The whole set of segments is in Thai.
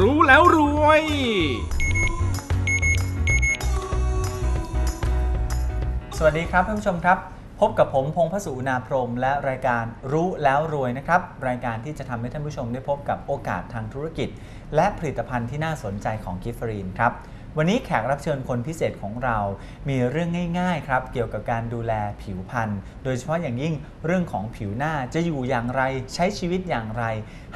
รู้แล้วรวย สวัสดีครับท่านผู้ชมครับ พบกับผมพงพสุนาพรม และรายการรู้แล้วรวยนะครับ รายการที่จะทำให้ท่านผู้ชมได้พบกับโอกาสทางธุรกิจ และผลิตภัณฑ์ที่น่าสนใจของกิฟฟรีนครับ วันนี้แขกรับเชิญคนพิเศษของเรา มีเรื่องง่ายๆครับ เกี่ยวกับการดูแลผิวพรรณ โดยเฉพาะอย่างยิ่งเรื่องของผิวหน้าจะอยู่อย่างไร ใช้ชีวิตอย่างไร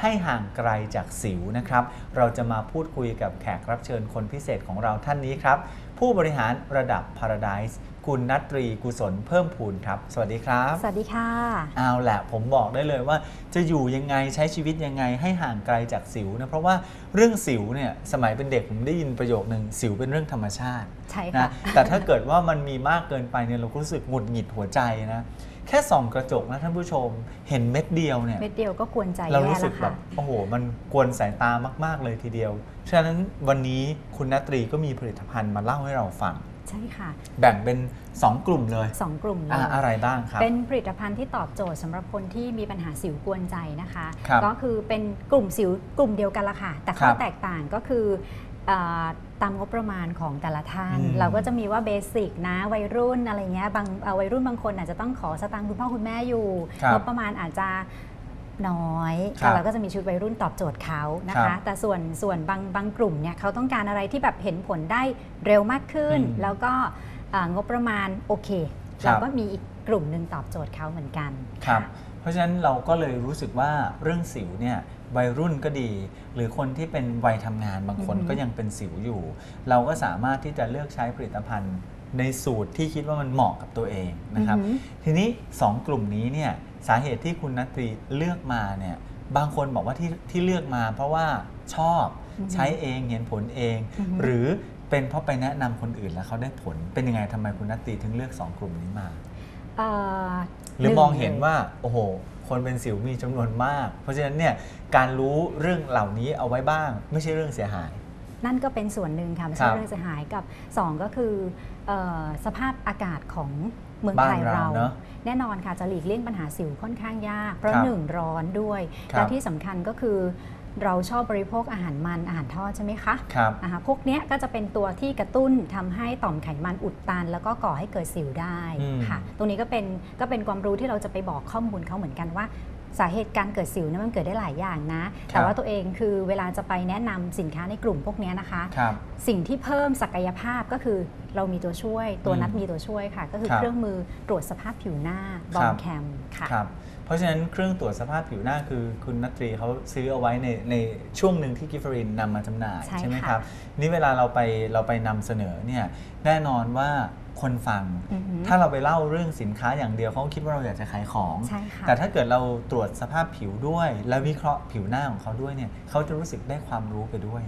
ให้ห่างไกลจากสิวนะครับ เราจะมาพูดคุยกับแขกรับเชิญคนพิเศษของเราท่านนี้ครับ ผู้บริหารระดับ Paradise คุณนัตรีกุศลเพิ่มพูนครับ สวัสดีครับ สวัสดีค่ะ เอาแหละผมบอกได้เลยว่า จะอยู่ยังไงใช้ชีวิตยังไงให้ห่างไกลจากสิวนะเพราะว่าเรื่องสิวเนี่ยสมัยเป็นเด็กผมได้ยินประโยคนึงสิวเป็นเรื่องธรรมชาติใช่นะค่ะแต่ถ้าเกิดว่ามันมีมากเกินไปเนี่ยเราก็รู้สึกหงุดหงิดหัวใจนะ แค่ส่องกระจกนะท่านผู้ชม เห็นเม็ดเดียวเนี่ยเม็ดเดียวก็กวนใจเราแย่รู้สึแล้กวแบค่ะบโอ้โห มันกวนสายตามาก ๆ เลยทีเดียว ฉะนั้นวันนี้คุณนัตรีก็มีผลิตภัณฑ์มาเล่าให้เราฟังใช่ค่ะ แบ่งเป็น 2 กลุ่มเลยสองกลุ่มเลอะยอะไรบ้างครับ เป็นผลิตภัณฑ์ที่ตอบโจทย์สำหรับคนที่มีปัญหาสิวกวนใจนะคะครับก็คือเป็นกลุ่มสิวกลุ่มเดียวกันละค่ะ แต่ข้อครับแตกต่างก็คือเอ่อ ตามงบประมาณของแต่ละท่านอืมเราก็จะมีว่าเบสิกนะวัยรุ่นอะไรเงี้ยบางเอ่อวัยรุ่นบางคนอาจจะต้องขอสตางค์คุณพ่อคุณแม่อยู่ครับงบประมาณอาจจะน้อยครับแต่เราก็จะมีชุดวัยรุ่นตอบโจทย์เขานะครัคะบแต่ส่วนส่วนบางบางกลุ่มเนี่ยเขาต้องการอะไรที่แบบเห็นผลได้เร็วมากขึ้นอืมแล้วก็อ่างบประมาณโอเคครับเราก็มีอีกกลุ่มหนึ่งตอบโจทย์เขาเหมือนกันครับะ เพราะฉะนั้นเราก็เลยรู้สึกว่าเรื่องสิวเนี่ยวัยรุ่นก็ดี หรือคนที่เป็นวัยทำงานบางคนอือฮึก็ยังเป็นสิวอยู่ เราก็สามารถที่จะเลือกใช้ผลิตภัณฑ์ในสูตรที่คิดว่ามันเหมาะกับตัวเองนะครับอือหือทีนี้ 2 กลุ่มนี้เนี่ยสาเหตุที่คุณนัตรีเลือกมาเนี่ยบางคนบอกว่าที่ที่เลือกมาเพราะว่าชอบอือหือใช้เองเห็นผลเองอือหือหรือเป็นเพราะไปแนะนำคนอื่นแล้วเขาได้ผลเป็นยังไงทำไมคุณนัตรีถึงเลือก 2 กลุ่มนี้มาเอ่อ หรือนึ่มองเห็นลยว่าโอ้โหคนเป็นสิวมีจำนวนมาก เพราะฉะนั้นเนี่ยการรู้เรื่องเหล่านี้เอาไว้บ้าง ไม่ใช่เรื่องเสียหาย นั่นก็เป็นส่วนหนึ่งค่ะไม่คใช่รับเรื่องเสียหายกับ 2 ก็คือเออสภาพอากาศของเมืองไทยบ้านเราเราเนอะแน่นอนค่ะจะหลีกเลี่ยงปัญหาสิวค่อนข้างยาก เพราะครับหนึ่งร้อนด้วยครับและที่สำคัญก็คือ เราชอบบริโภคอาหารมันอาหารทอดใช่ไหมคะครับอาหารพวกเนี้ยก็จะเป็นตัวที่กระตุ้นทำให้ต่อมไขมันอุดตัน แล้วก็ก่อให้เกิดสิวได้อืมค่ะ ตรงนี้ก็เป็นก็เป็นความรู้ที่เราจะไปบอกข้อมูลเขาเหมือนกันว่าสาเหตุการเกิดสิวเนี่ยมันเกิดได้หลายอย่างนะ แต่ว่าตัวเองคือเวลาจะไปแนะนำสินค้าในกลุ่มพวกเนี้ยนะคะครับสิ่งที่เพิ่มศักยภาพก็คือเรามีตัวช่วย ตัวอืมนัดมีตัวช่วยค่ะ ก็คือครับเครื่องมือตรวจสภาพผิวหน้าบอครัมบแคมค่ะค รับเพราะฉะนั้นเครื่องตรวจสภาพผิวหน้าคือคุณนัตรีเขาซื้อเอาไว้ในในช่วงหนึ่งที่กิฟฟรินนำมาจำหน่ายใช่ไหมค่ะครับ นี่เวลาเราไปเราไปนำเสนอเนี่ยแน่นอนว่าคนฟังอือหือถ้าเราไปเล่าเรื่องสินค้าอย่างเดียวเขาก็คิดว่าเราอยากจะขายของใช่ค่ะแต่ถ้าเกิดเราตรวจสภาพผิวด้วย และวิเคราะห์ผิวหน้าของเขาด้วยเนี่ยเขาจะรู้สึกได้ความรู้ไปด้วย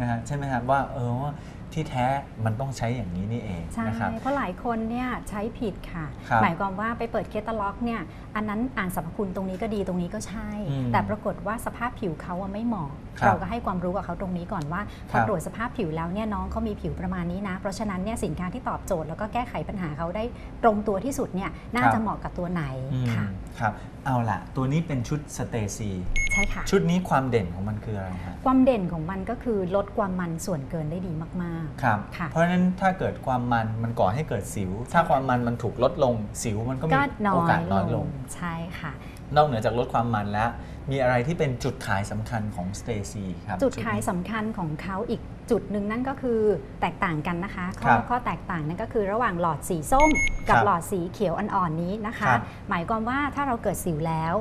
นะฮะใช่ไหมครับว่าเออว่า ที่แท้มันต้องใช้อย่างนี้นี่เองใช่นะครับ เพราะหลายคนเนี่ยใช้ผิดค่ะ ครับหมายความว่าไปเปิดเคตตาล็อกเนี่ยอันนั้นอ่านสรรพคุณตรงนี้ก็ดีตรงนี้ก็ใช่ อืมแต่ปรากฏว่าสภาพผิวเขาอะไม่เหมาะครับเราก็ให้ความรู้กับเขาตรงนี้ก่อนว่าพครัอบตรวจสภาพผิวแล้วเนี่ยน้องเขามีผิวประมาณนี้นะ เพราะฉะนั้นเนี่ยสินค้าที่ตอบโจทย์แล้วก็แก้ไขปัญหาเขาได้ตรงตัวที่สุดเนี่ยน่าครับจะเหมาะกับตัวไหนอืมค่ะครับเอาล่ะตัวนี้เป็นชุดสเตซีใช่ค่ะชุดนี้ความเด่นของมันคืออะไรฮะความเด่นของมันก็คือลดความมันส่วนเกินได้ดีมากครับค่ะเพราะฉะนั้นถ้าเกิดความมันมันก่อให้เกิดสิว ถ้าความมันมันถูกลดลงสิวมันก็ๆมีก็น้โออกาสยน้อยลลงงใช่ค่ะ นอกเหนือจากลดความมันแล้ว มีอะไรที่เป็นจุดขายสำคัญของสเตซีครับ จุดขายนี้สำคัญของเขาอีกจุดหนึ่งนั่นก็คือแตกต่างกันนะคะ ข้อครับข้อแตกต่างนั่นก็คือระหว่างหลอดสีส้ม กับครับหลอดสีเขียวอ่อนๆนี้นะคะ ครับหมายความว่าถ้าเราเกิดสิวแล้ว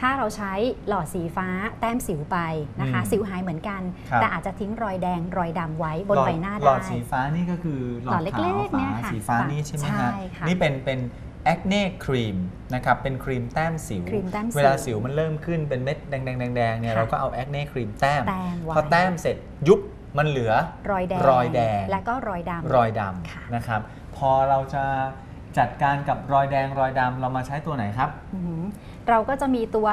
ถ้าเราใช้หลอดสีฟ้าแต้มสิวไปนะคะ อืมสิวหายเหมือนกัน ครับ แต่อาจจะทิ้งรอยแดงรอยดำไว้บนหลอดใบหน้าหลอได้ดสีฟ้านี่ก็คือหลอหลอดดเล็ขาวกๆเนี่ฟ้ายค่ะสีฟ้าค่ะนี่ใช่ไหมใช่ฮะค่ะ นี่เป็นเป็น แอคเน่ครีมนะครับเป็นครีมแต้มสิว ครีมแต้มสิวเวลาสิวมันเริ่มขึ้นเป็นเม็ดแดงๆแดงๆเนี่ยค่ะเราก็เอาแอคเน่ครีมแต้ม แต้มไว้ พอแต้มเสร็จยุบมันเหลือ รอยแดงรอยแดง และก็รอยดำ รอยดค่ะำนะครับ พอเราจะจัดการกับรอยแดงรอยดำเรามาใช้ตัวไหนครับ อือหือเราก็จะมีตัว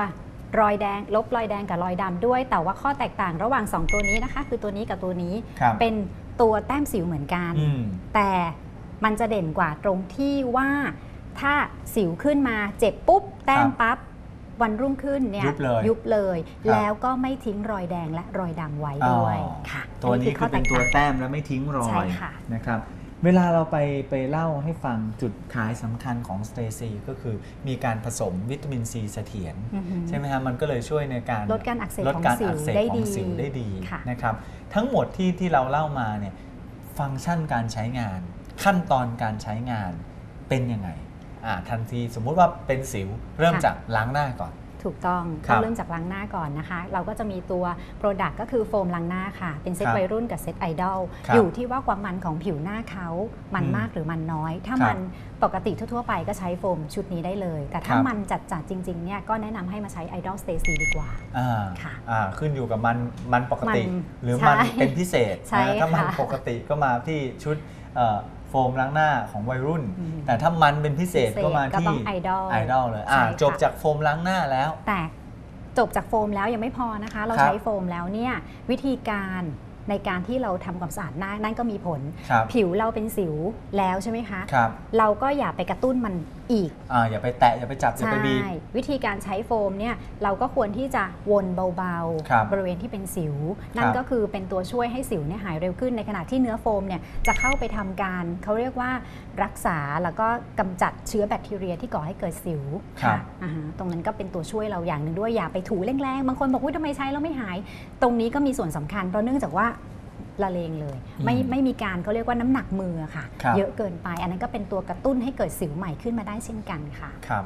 รอยแดง ลบรอยแดงกับรอยดำด้วย แต่ว่าข้อแตกต่างระหว่าง 2 ตัวนี้นะคะ คือตัวนี้กับตัวนี้ครับเป็นตัวแต้มสิวเหมือนกัน อืม แต่มันจะเด่นกว่าตรงที่ว่า ถ้าสิวขึ้นมาเจ็บปุ๊บ แต้มครับปั๊บวันรุ่งขึ้นเนี่ยยุบเลยบเลยครับแล้วก็ไม่ทิ้งรอยแดงและรอยดำไว้ด้วยอ๋อค่ะตัวนี้คือเป็นตัวข้แตกางแต้มและไม่ทิ้งรอใช่ยค่ะนะครับเวลาเราไปไปเล่าให้ฟังจุดขายสำคัญของสเตซีก็คือมีการผสมวิตามินซีเสถียรอือหือใช่ไหมฮะมันก็เลยช่วยในการลดการอักเสบลดของการสิอัวกเสบได้ขอดีงสิวได้ดีค่ะนะครับทั้งหมดที่ที่เราเล่ามาเนี่ยฟังก์ชันการใช้งาน ขั้นตอนการใช้งานเป็นยังไงอ่า ทันทีสมมุติว่าเป็นสิวเริ่มจากล้างหน้าก่อน ถูกต้องครัก็บเริ่มจากล้างหน้าก่อนนะคะ เราก็จะมีตัว Product ก็คือโฟมล้างหน้าค่ะ เป็นเซตครับวัยรุ่นกับเซตไอดอลครับอยู่ที่ว่าความมันของผิวหน้าเขามันอืมมากหรือมันน้อย ถ้าครับมันปกติทั่วๆไปก็ใช้โฟมชุดนี้ได้เลย แต่ถ้าครับ มันจัดๆจริงๆเนี่ยก็แนะนำให้มาใช้ Idol Stacy ดีกว่า อ่าค่ะอ่าขึ้นอยู่กับมันมันปกติ มันหรือใช่มันเป็นพิเศษใช่นะถ้ามันค่ะปกติก็มาที่ชุดเอ่อโฟมล้างหน้าของวัยรุ่นอืมแต่ถ้ามันเป็นพิเศษพิเศษก็มาก็ที่ต้อง Idol ไอดอลเลยอ่าใช่ค่ะจบจากโฟมล้างหน้าแล้ว แต่จบจากโฟมแล้วยังไม่พอนะคะ เราครับใช้โฟมแล้วเนี่ยวิธีการในการที่เราทำความสะอาดหน้านั่นก็มีผลครับผิวเราเป็นสิวแล้วใช่ไหมคะครับเราก็อย่าไปกระตุ้นมันอีกอ่าอย่าไปแตะอย่าไปจับอย่าใช่ไปบีบ วิธีการใช้โฟมเนี่ยเราก็ควรที่จะวนเบาครับบริเวณที่เป็นสิว นั่นครับก็คือเป็นตัวช่วยให้สิวเนี่ยหายเร็วขึ้นในขณะที่เนื้อโฟมเนี่ยจะเข้าไปทำการเขาเรียกว่ารักษาแล้วก็กำจัดเชื้อแบคทีเรียที่ก่อให้เกิดสิวครับ อ่าฮะตรงนั้นก็เป็นตัวช่วยเราอย่างหนึ่งด้วยอย่าไปถูแรงๆบางคนบอกว่าทำไมใช้แล้วไม่หาย ตรงนี้ก็มีส่วนสำคัญเพราะเนื่องจากว่า ละเลงเลย ไม่อืมไม่มีการเขาเรียกว่าน้ำหนักมือค่ะครับเยอะเกินไป อันนั้นก็เป็นตัวกระตุ้นให้เกิดสิวใหม่ขึ้นมาได้เช่นกันค่ะครับ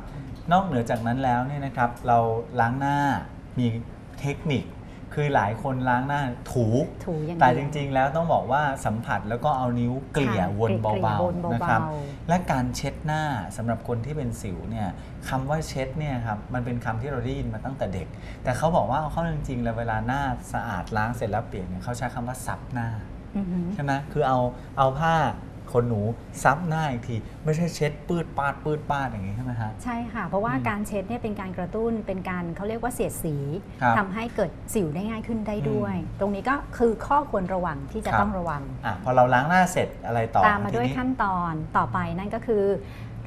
นอกเหนือจากนั้นแล้วเนี่ยนะครับเราล้างหน้ามีเทคนิค คือหลายคนล้างหน้าถูถูอย่างแต่เดีจยวริง ๆ แล้วต้องบอกว่าสัมผัสแล้วก็เอานิ้วเกลี่ยค่ะวนเกลี่ยเบาวนเบาๆ ๆนะครับ และการเช็ดหน้าสำหรับคนที่เป็นสิวเนี่ยคำว่าเช็ดเนี่ยครับมันเป็นคำที่เราได้ยินมาตั้งแต่เด็ก แต่เขาบอกว่าเอาเข้าจริงๆแล้วเวลาหน้าสะอาดล้างเสร็จแล้วเปลี่ยนเนี่ยเขาใช้คำว่าซับหน้า อือหือ ใช่ไหมคือเอาเอาผ้า ขนหนูซับหน้าอีกที ไม่ใช่เช็ดปืดปาดปืดปาดอย่างนี้ใช่ไหมฮะ ใช่ค่ะ เพราะว่าอืมการเช็ดเนี่ยเป็นการกระตุ้นเป็นการเขาเรียกว่าเสียดสีครับทำให้เกิดสิวได้ง่ายขึ้นได้ด้วยอืมตรงนี้ก็คือข้อควรระวังที่จะครับ ต้องระวัง อะพอเราล้างหน้าเสร็จอะไรต่อตามมาด้วยทีนี้ ขั้นตอนต่อไปนั่นก็คือ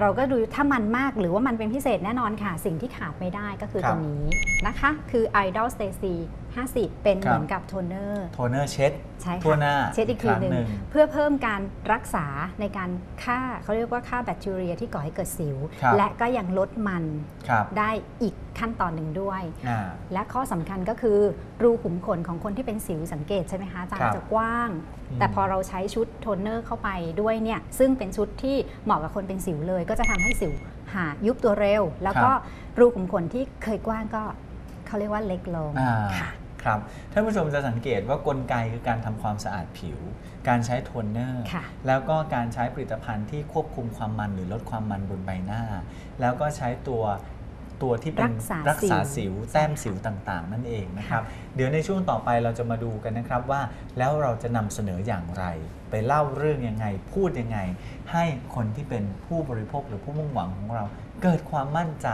เราก็ดูถ้ามันมากหรือว่ามันเป็นพิเศษแน่นอนค่ะ สิ่งที่ขาดไม่ได้ก็คือครับตัวนี้นะคะ คือ Idol Stacy 50 เป็นครับเหมือนกับโทนเนอร์ โทนเนอร์เช็ดใช่ค่ะทั่วหน้าเช็ดอีกทีครั้หนึ่งหนึ่งเพื่อเพิ่มการรักษาในการฆ่าเขาเรียกว่าฆ่าแบคทีเรียที่ก่อให้เกิดสิวครับและก็ยังลดมันครับได้อีก ขั้นตอนหนึ่งด้วยอ่าและข้อสำคัญก็คือรูขุมขนของคนที่เป็นสิวสังเกตใช่ไหมคะอาจารครัย์บจะกว้างอืมแต่พอเราใช้ชุดโทนเนอร์เข้าไปด้วยเนี่ยซึ่งเป็นชุดที่เหมาะกับคนเป็นสิวเลย ก็จะทำให้สิวหายุบตัวเร็ว แล้วก็รูขุมขนที่เคยกว้างก็เขาเรียกว่าเล็กลงอ่าค่ะครับท่านผู้ชมจะสังเกตว่ากลไกคือการทำความสะอาดผิว การใช้โทนเนอร์ค่ะแล้วก็การใช้ผลิตภัณฑ์ที่ควบคุมความมันหรือลดความมันบนใบหน้า แล้วก็ใช้ตัว ตัวที่เป็นรักษารักษาสิสิววแต้มสิวต่างๆ นั่นเองนะครับเดี๋ยวในช่วงต่อไปเราจะมาดูกันนะครับว่าแล้วเราจะนำเสนออย่างไร ไปเล่าเรื่องยังไง พูดยังไง ให้คนที่เป็นผู้บริโภคหรือผู้มุ่งหวังของเรา เกิดความมั่นใจ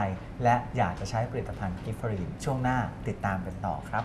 และอยากจะใช้ผลิตภัณฑ์กิฟฟรีนช่วงหน้าติดตามกันต่อครับ